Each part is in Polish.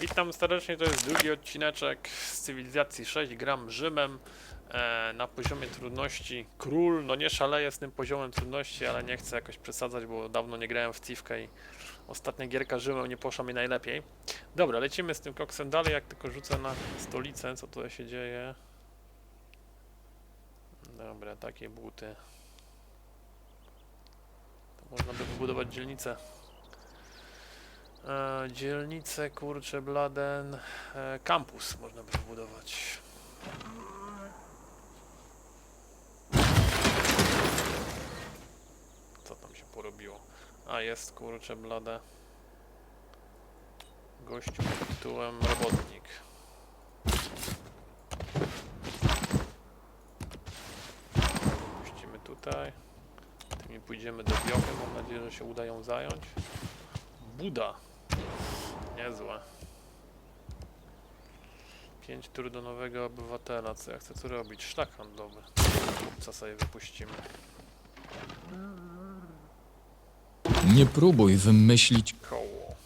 Witam serdecznie, to jest drugi odcineczek z Cywilizacji 6, gram Rzymem e, na poziomie trudności Król, no nie szaleję z tym poziomem trudności, ale nie chcę jakoś przesadzać, bo dawno nie grałem w Civkę i ostatnia gierka Rzymem nie poszła mi najlepiej. Dobra, lecimy z tym koksem dalej, jak tylko rzucę na stolicę, co tutaj się dzieje. Dobra, takie buty. To można by wybudować dzielnicę. E, dzielnicę, kurczę, Bladen. E, kampus można by zbudować. Co tam się porobiło? A jest, kurczę, blade. Gościu pod tytułem robotnik. Puścimy tutaj. Tymi pójdziemy do biochy. Mam nadzieję, że się uda ją zająć. Buda. Niezłe. 5 tur do nowego obywatela. Co ja chcę tu robić? Szlak handlowy. Co sobie wypuścimy? Nie próbuj wymyślić. Koło.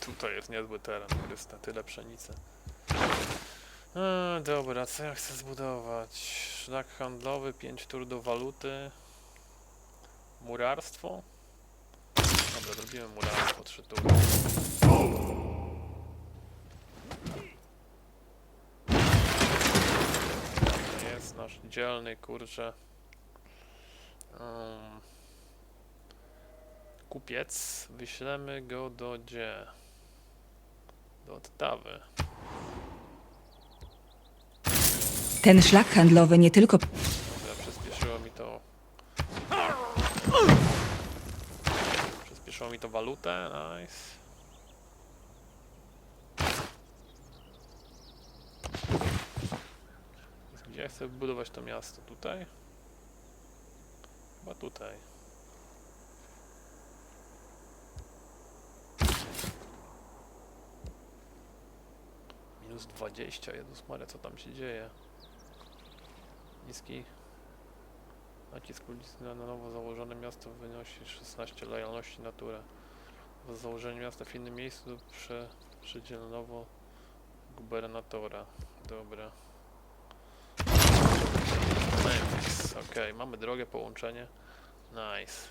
Tutaj jest niezły teren, Chryste, tyle pszenicy. Dobra, co ja chcę zbudować? Szlak handlowy, 5 tur do waluty. Murarstwo? Dobra, zrobimy murarstwo, 3 tury. Jest nasz dzielny, kurczę. Um, kupiec. Wyślemy go do gdzie? Do Ottawy. Ten szlak handlowy nie tylko Dobra, przyspieszyło mi to. Przyspieszyło mi to walutę. Nice. Ja chcę budować to miasto? Tutaj? Chyba tutaj. Minus 20, Jezus Maria, co tam się dzieje? Nacisk uliczny na nowo założone miasto wynosi 16 lojalności natura. Po założeniu miasta w innym miejscu prze, przydzielonowo gubernatora. Dobra. Memphis. Okej, mamy drogę, połączenie. Nice.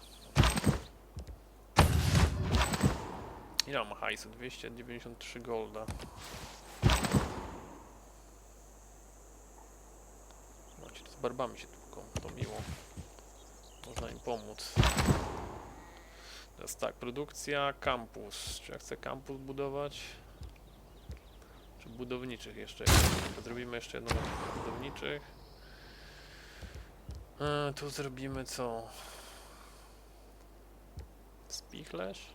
Ile mam hajsu? 293 golda. No ci tu z barbami się tłuką, to miło. Można im pomóc. Teraz tak, produkcja, kampus. Czy ja chcę kampus budować? Czy budowniczych jeszcze? Zrobimy jeszcze jedną budowniczych. E, tu zrobimy co? Spichlerz?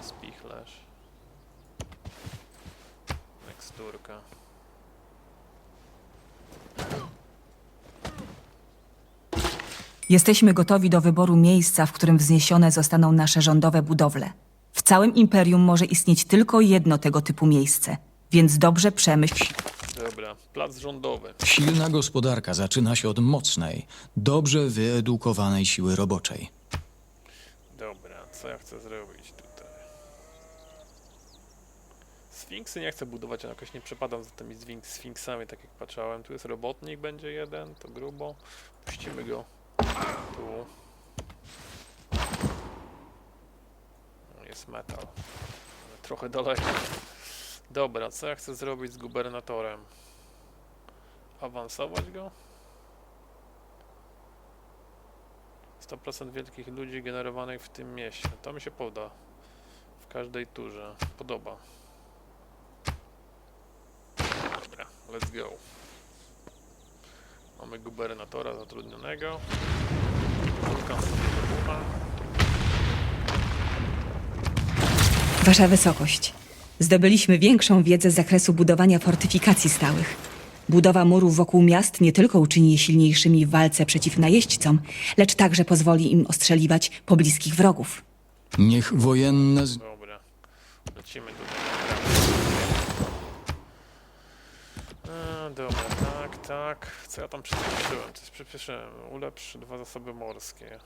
Spichlerz. Teksturka. Jesteśmy gotowi do wyboru miejsca, w którym wzniesione zostaną nasze rządowe budowle. W całym imperium może istnieć tylko jedno tego typu miejsce, więc dobrze przemyśl. Dobra, plac rządowy. Silna gospodarka zaczyna się od mocnej, dobrze wyedukowanej siły roboczej. Dobra, co ja chcę zrobić tutaj? Sfinksy nie chcę budować, ale jakoś nie przepadam za tymi sfinksami, tak jak patrzałem. Tu jest robotnik, będzie jeden, to grubo. Puścimy go tu. Jest metal. Trochę daleko. Dobra, co ja chcę zrobić z gubernatorem? Awansować go? 100% wielkich ludzi generowanych w tym mieście. To mi się poda. W każdej turze. Podoba. Dobra, let's go. Mamy gubernatora zatrudnionego. Wulkan sobie wybucha. Wasza wysokość, zdobyliśmy większą wiedzę z zakresu budowania fortyfikacji stałych. Budowa murów wokół miast nie tylko uczyni je silniejszymi w walce przeciw najeźdźcom, lecz także pozwoli im ostrzeliwać pobliskich wrogów. Niech wojenne. Z... Dobra. Lecimy tutaj. E, dobra, tak, tak. Co ja tam przyspieszyłem? Coś przyspieszyłem. Ulepsz dwa zasoby morskie.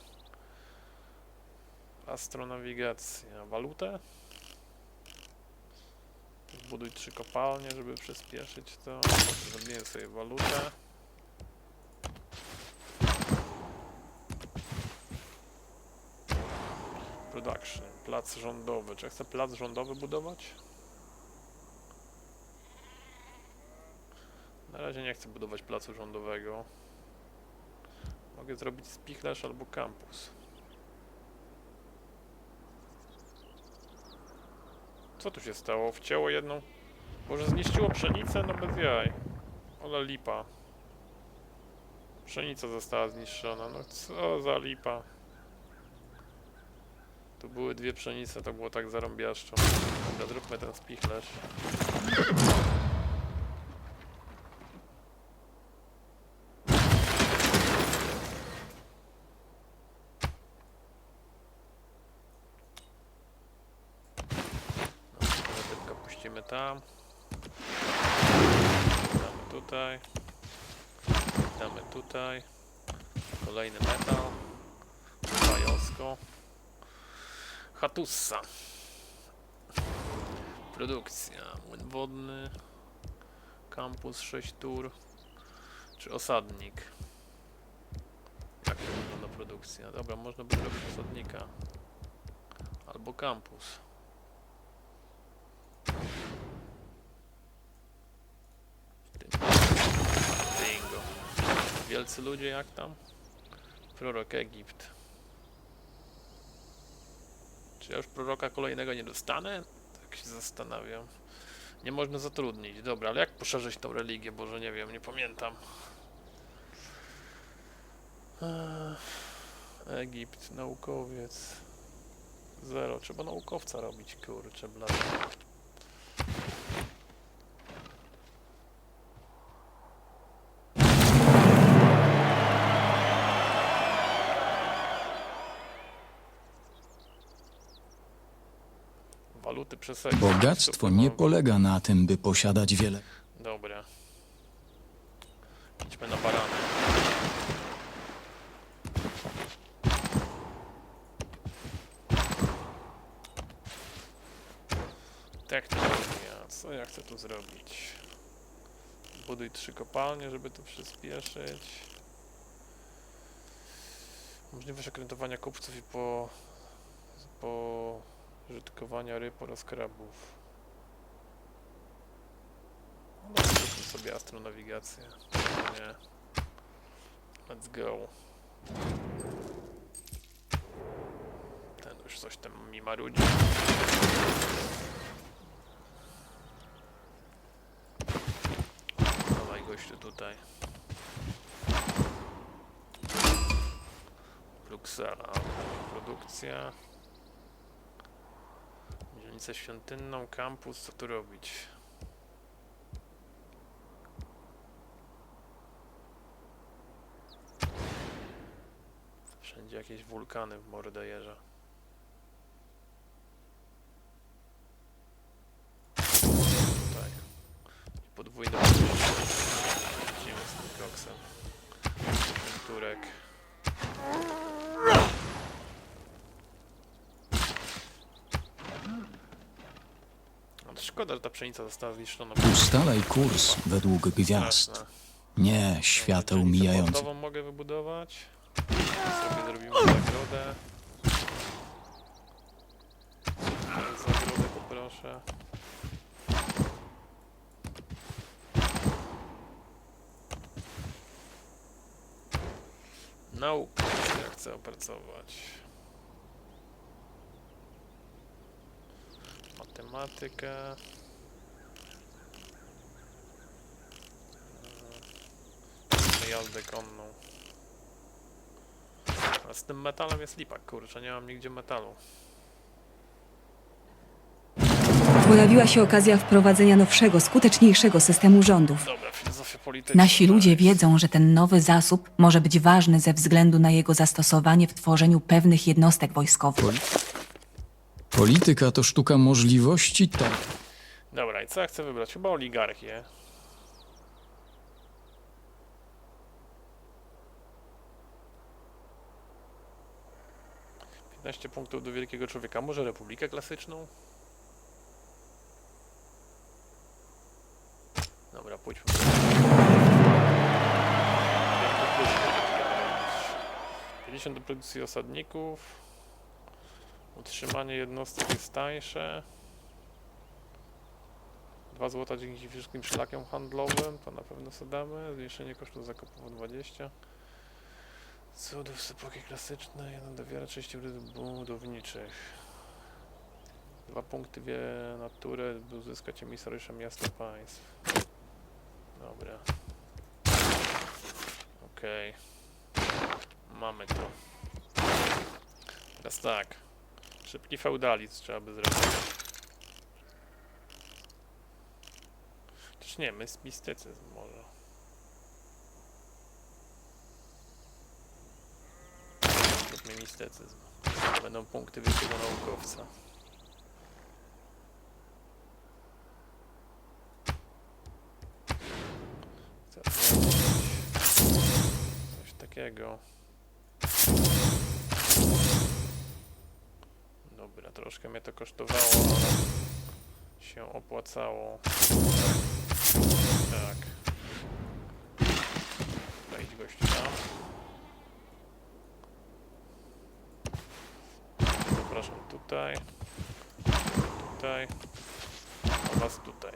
Astronawigacja. Walutę? Zbuduj trzy kopalnie, żeby przyspieszyć to. Zrobiłem sobie walutę. Production. Plac rządowy. Czy ja chcę plac rządowy budować? Na razie nie chcę budować placu rządowego. Mogę zrobić spichlerz albo kampus. Co tu się stało? Wcięło jedną... Może zniszczyło pszenicę? No bez jaj. Ale lipa. Pszenica została zniszczona. No co za lipa. Tu były dwie pszenice, to było tak zarąbiaszczo. Dobra, zróbmy ten spichlerz. Tylko puścimy tam. Damy tutaj. Damy tutaj. Kolejny metal. Bajosko. Hatussa. Produkcja. Młyn wodny. Kampus 6 tur. Czy osadnik? Jak to wygląda produkcja? Dobra, można by zrobić osadnika. Albo kampus. Wielcy ludzie jak tam? Prorok Egipt. Czy ja już proroka kolejnego nie dostanę? Tak się zastanawiam. Nie można zatrudnić. Dobra, ale jak poszerzyć tą religię? Boże, nie wiem, nie pamiętam. Egipt, naukowiec. Zero. Trzeba naukowca robić, kurczę, blady. Przesadzić. Bogactwo nie polega na tym, by posiadać wiele. Dobra. Idźmy na barany. Technologia. Co ja chcę tu zrobić? Buduj trzy kopalnie, żeby to przyspieszyć. Możliwość okrętowania kupców i po... po... użytkowania ryb oraz krabów. No, zróbmy sobie astronawigację. Nie. Let's go. Ten już coś tam mi marudzi. Dawaj gościu tutaj. Bruksela. Produkcja. Dzielnicę świątynną, kampus, co tu robić? Wszędzie jakieś wulkany w Mordejerze. Tutaj. I podwójny Lecimy z tym koksem. Ten turek. No to szkoda, że ta pszenica została zniszczona. Ustalaj kurs według gwiazd, Straszne. nie świateł Dzielnicę mijających. mogę wybudować. Sobie zrobimy zagrodę. Zagrodę poproszę. Naukę ja chcę opracować. Matematykę. Mamy jazdę konną. A z tym metalem jest lipa, kurczę, nie mam nigdzie metalu. Pojawiła się okazja wprowadzenia nowszego, skuteczniejszego systemu rządów. Dobra, filozofia polityczna. Nasi ludzie wiedzą, że ten nowy zasób może być ważny ze względu na jego zastosowanie w tworzeniu pewnych jednostek wojskowych. Polityka to sztuka możliwości, tak. Dobra, i co ja chcę wybrać? Chyba oligarchię. punktów do wielkiego człowieka. Może Republikę Klasyczną? Dobra, pójdźmy. Pójdźmy. 50 do produkcji osadników. Utrzymanie jednostek jest tańsze. 2 złota dzięki wszystkim szlakom handlowym, to na pewno sobie damy. Zmniejszenie kosztów zakupów o 20. Cudów z epoki klasycznej, jeden do wiary, 30 budowniczych. Dwa punkty wie natury, by uzyskać emisariusza miasta państw. Dobra. Okej. Mamy to. Teraz tak. Szybki feudalizm trzeba by zrobić. Też nie, mistycyzm może. Zróbmy mistycyzm. Będą punkty wielkiego naukowca. Coś takiego. Troszkę mnie to kosztowało, ale się opłacało. Tak. Wejdź gościu tam. Zapraszam tutaj. Tutaj. A was tutaj.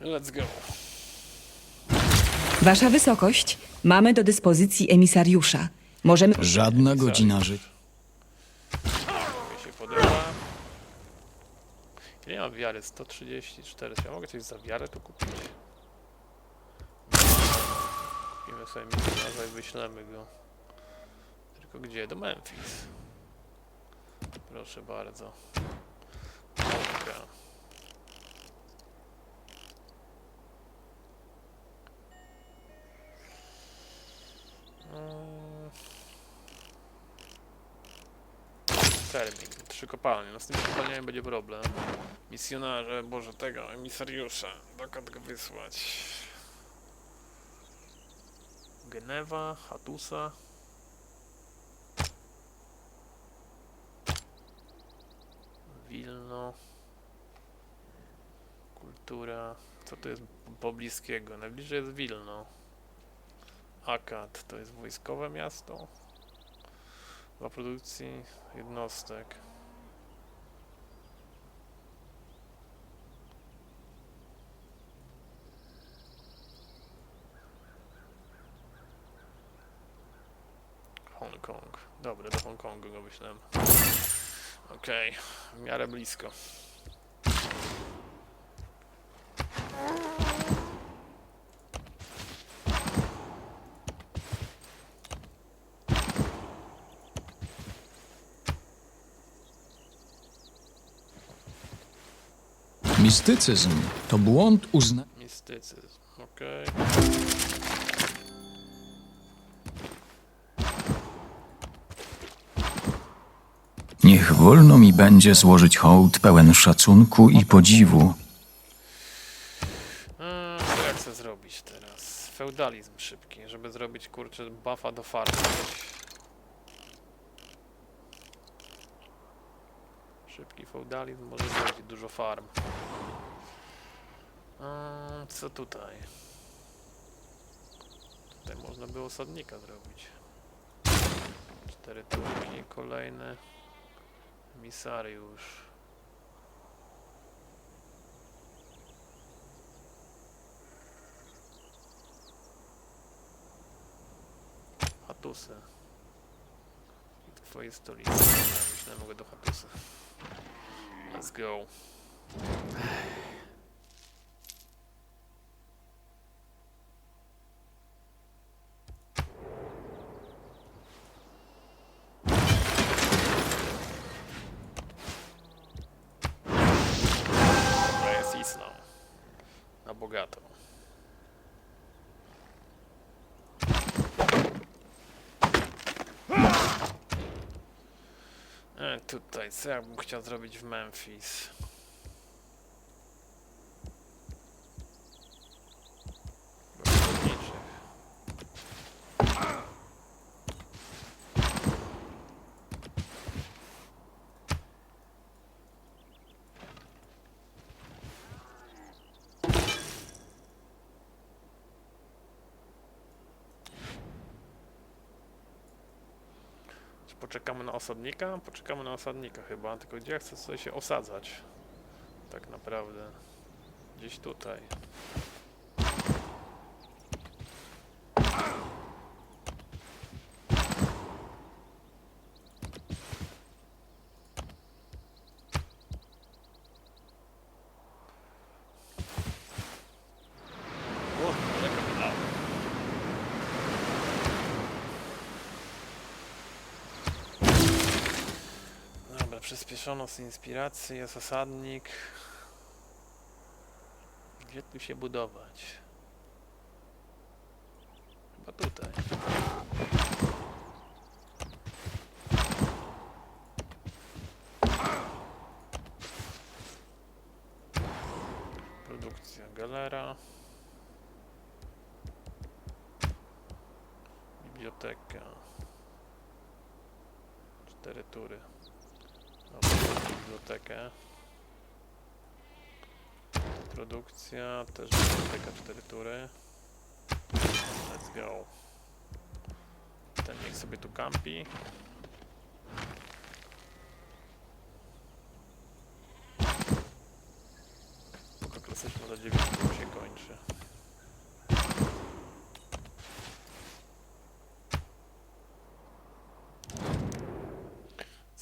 Let's go. Wasza wysokość, mamy do dyspozycji emisariusza. Możemy... Żadna godzina życia. Mi się podoba. Ile mam wiary? 134. Czy ja mogę coś za wiarę tu kupić? Kupimy sobie misjonarza i wyślemy go. Tylko gdzie? Do Memphis. Proszę bardzo. Termin. Trzy kopalnie. No z tymi kopalniami będzie problem. Misjonarze, boże tego, emisariusza. Dokąd go wysłać? Genewa, Hatusa. Wilno. Kultura. Co to jest pobliskiego? Najbliżej jest Wilno. Akad to jest wojskowe miasto. Dla produkcji jednostek. Hongkong. Dobra, do Hongkongu go wyślemy. Okej, w miarę blisko. Mistycyzm to błąd uzna... Mistycyzm, okej. Niech wolno mi będzie złożyć hołd pełen szacunku i podziwu. Eee, co ja chcę zrobić teraz? Feudalizm szybki, żeby zrobić kurczę buffa do farmy. Szybki feudalizm może zrobić dużo farm. Eee, co tutaj? Tutaj można by osadnika zrobić. Cztery turki, kolejny emisariusz. Hatusy. I stolicy. Ja myślę, mogę do Hatusy. Let's go. Tutaj, co ja bym chciał zrobić w Memphis? Budowniczych. Poczekamy na osadnika? Poczekamy na osadnika chyba, tylko gdzie ja chcę sobie się osadzać? Tak naprawdę. Gdzieś tutaj. O, daleko wydał. Dobra, przyspieszono z inspiracji, jest osadnik. Gdzie tu się budować? Chyba tutaj. Produkcja galera. Biblioteka. Cztery tury. Bibliotekę. Produkcja, też biblioteka, cztery tury. Let's go. Ten niech sobie tu kampi. Tylko klasyczna za 9 tur się kończy.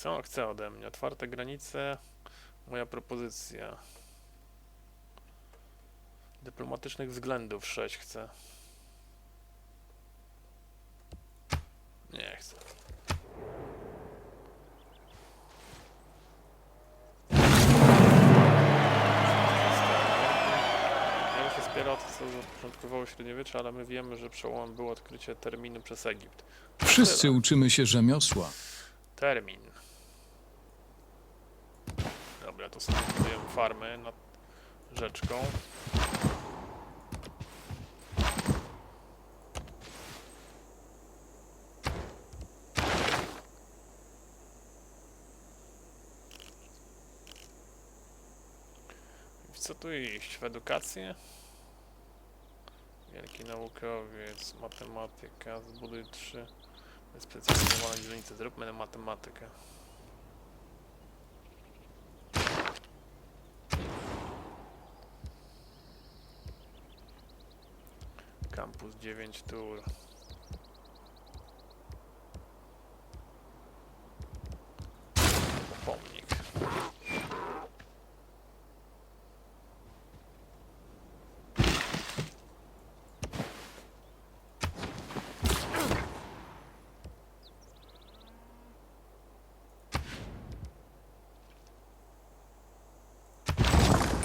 Co on chce ode mnie? Otwarte granice. Moja propozycja. Dyplomatycznych względów 6 chcę. Nie chcę. To, co zapoczątkowało średniowiecze, ale my wiemy, że przełomem było odkrycie terminu przez Egipt. Wszyscy uczymy się rzemiosła. Termin. Dobra, to sobie farmy nad rzeczką. Co tu iść? W edukację? Wielki naukowiec, matematyka, zbuduj trzy specjalizowane dzielnice. Zróbmy na matematykę. Kampus 9 tur. Pomnik.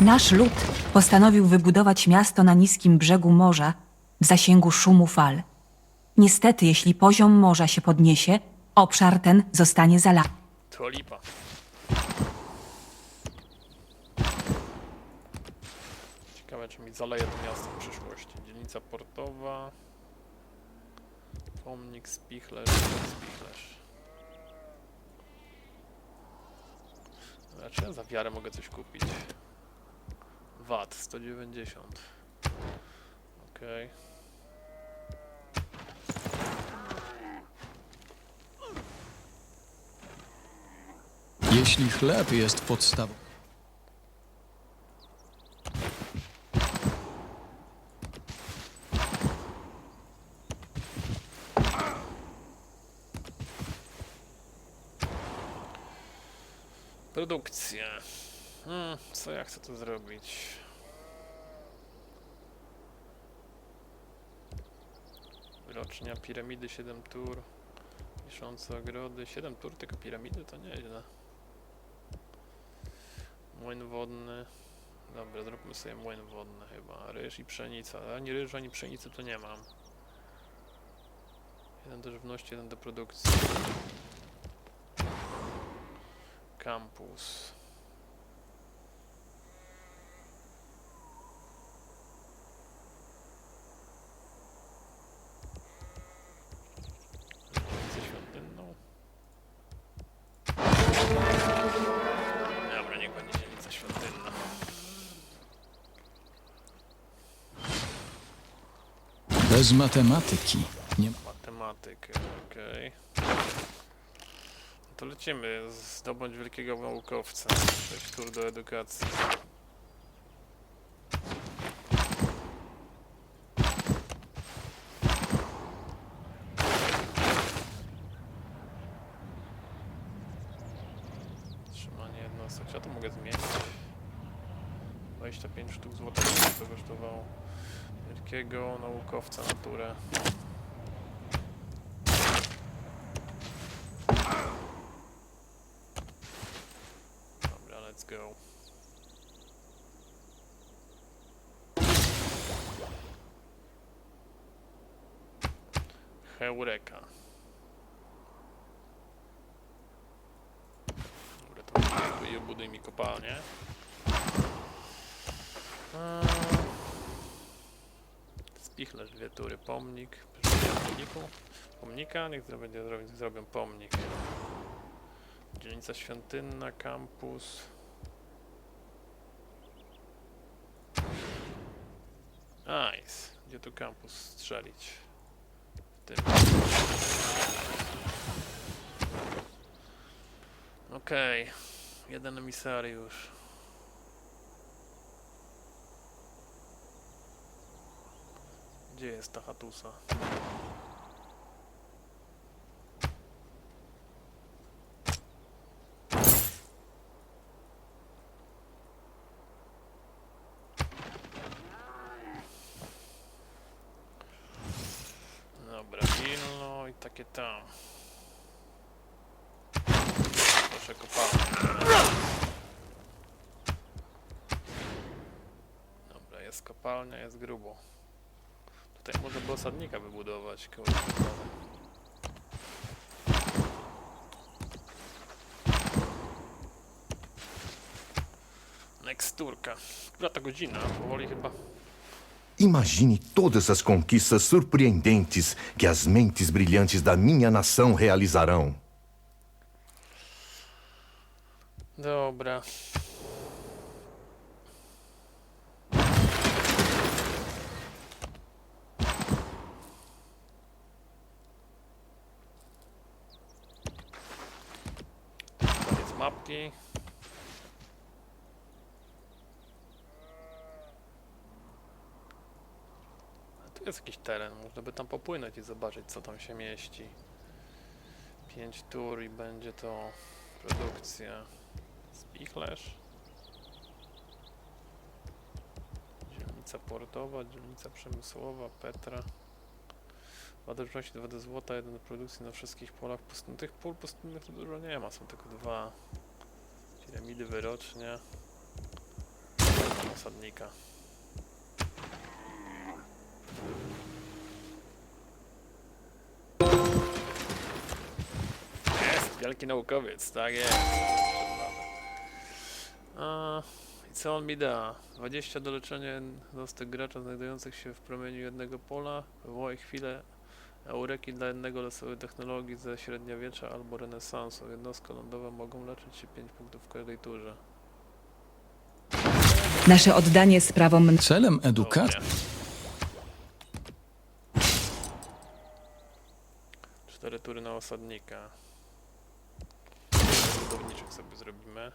Nasz lud postanowił wybudować miasto na niskim brzegu morza, w zasięgu szumu fal. Niestety, jeśli poziom morza się podniesie, obszar ten zostanie zalany. To lipa. Ciekawe, czy mi zaleje to miasto w przyszłości. Dzielnica portowa. Pomnik, spichlerz, spichlerz. Dobra, czy ja za wiarę mogę coś kupić? VAT 190. Okej. Jeśli chleb jest podstawą. Produkcja. Hmm, co ja chcę tu zrobić? Wyrocznia piramidy 7 tur. Wiszące ogrody. 7 tur tylko piramidy to nieźle. Młyn wodny. Dobra, zróbmy sobie młyn wodny chyba. Ryż i pszenica. Ani ryżu, ani pszenicy tu nie mam. Jeden do żywności, jeden do produkcji. Kampus. Bez matematyki nie Matematykę, okej. to lecimy. Zdobądź wielkiego naukowca. 6 tur do edukacji. Trzymanie jednostek. Ja to mogę zmienić. 25 sztuk złotego to kosztowało. Wielkiego naukowca naturę. Dobra, let's go. Heureka. Dobra, to buduj mi kopalnię. Eee, Spichlerz, dwie tury, pomnik. Pomniku. Pomnika, niech będzie zrobią, zrobią pomnik. Dzielnica świątynna, kampus. Nice. Gdzie tu kampus strzelić? W tym. Okej. Jeden emisariusz. Gdzie jest ta chatusa? Dobra, pilno i takie tam. Proszę kopalnia. Dobra, jest kopalnia, jest grubo. Tutaj może by osadnika wybudować koło Nexturka. Która to godzina? Powoli chyba. Imagine todas as conquistas surpreendentes que as mentes brilhantes da minha nação realizarão. Dobra. A tu jest jakiś teren, można by tam popłynąć i zobaczyć co tam się mieści. 5 tur i będzie to produkcja. Spichlerz. Dzielnica portowa, dzielnica przemysłowa, Petra. Wada żywności 2 do złota, jeden do produkcji na wszystkich polach pustynnych. Tych pól pustynnych to dużo nie ma, są tylko dwa. Piramidy wyrocznie. Osadnika. Jest, wielki naukowiec, tak jest. A, I co on mi da? 20 do leczenia jednostek gracza znajdujących się w promieniu jednego pola. Wywołaj chwilę eureki dla jednego losowej technologii ze średniowiecza albo renesansu. Jednostki lądowe mogą leczyć się 5 punktów w każdej turze. Nasze oddanie sprawom Celem edukacji. Cztery tury na osadnika. Budowniczek sobie zrobimy.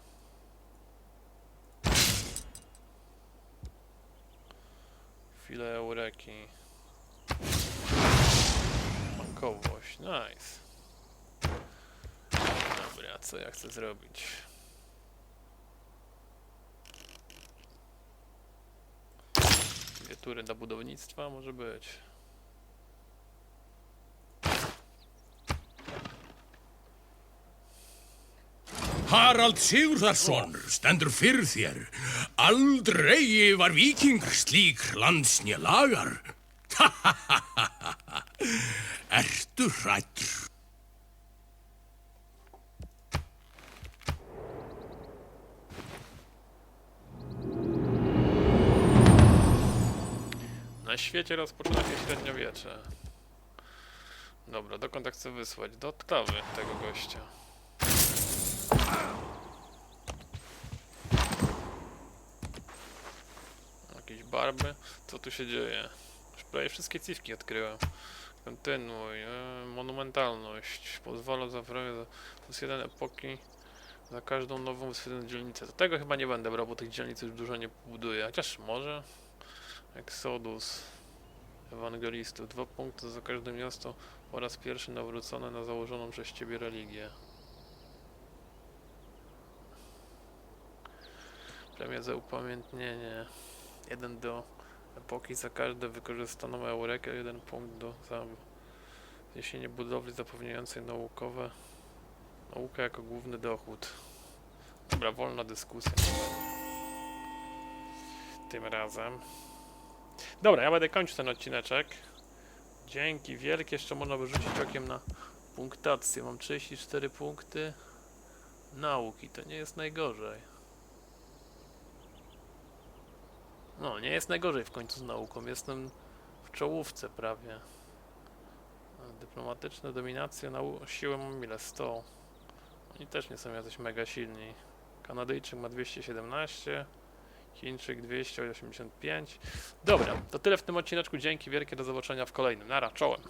Chwilę eureki. Bankowość, nice. Dobra, co ja chcę zrobić? Dwie tury dla budownictwa może być. Harald Sigurðarsson stendur fyrir þér. Aldrei var viking slík landsnje lagar. Ertu hrættur? Na świecie rozpoczyna się średniowiecze. Dobra, dokąd chcę wysłać? Do Ottawy tego gościa. Jakieś barby? Co tu się dzieje? Już prawie wszystkie cywki odkryłem. Kontynuuj. E, monumentalność. Pozwala zaprawia. To jest jeden epoki. Za każdą nową wyświetloną dzielnicę. Do tego chyba nie będę brał, bo tych dzielnic już dużo nie buduję. Chociaż może. Exodus. Ewangelistów. Dwa punkty za każde miasto po raz pierwszy nawrócone na założoną przez ciebie religię. Premia za upamiętnienie. Jeden do epoki za każde wykorzystaną eurekę, jeden punkt do za zniesienie budowli zapewniającej naukowe naukę jako główny dochód. Dobra, wolna dyskusja. Tym razem. Dobra, ja będę kończył ten odcineczek. Dzięki wielkie. Jeszcze można by rzucić okiem na punktację. Mam 34 punkty nauki. To nie jest najgorzej. No, nie jest najgorzej w końcu z nauką. Jestem w czołówce prawie. Dyplomatyczne dominacje nau- siłę mam ile? 100. Oni też nie są jacyś mega silni. Kanadyjczyk ma 217. Chińczyk 285. Dobra, to tyle w tym odcineczku. Dzięki wielkie, do zobaczenia w kolejnym. Nara, czołem.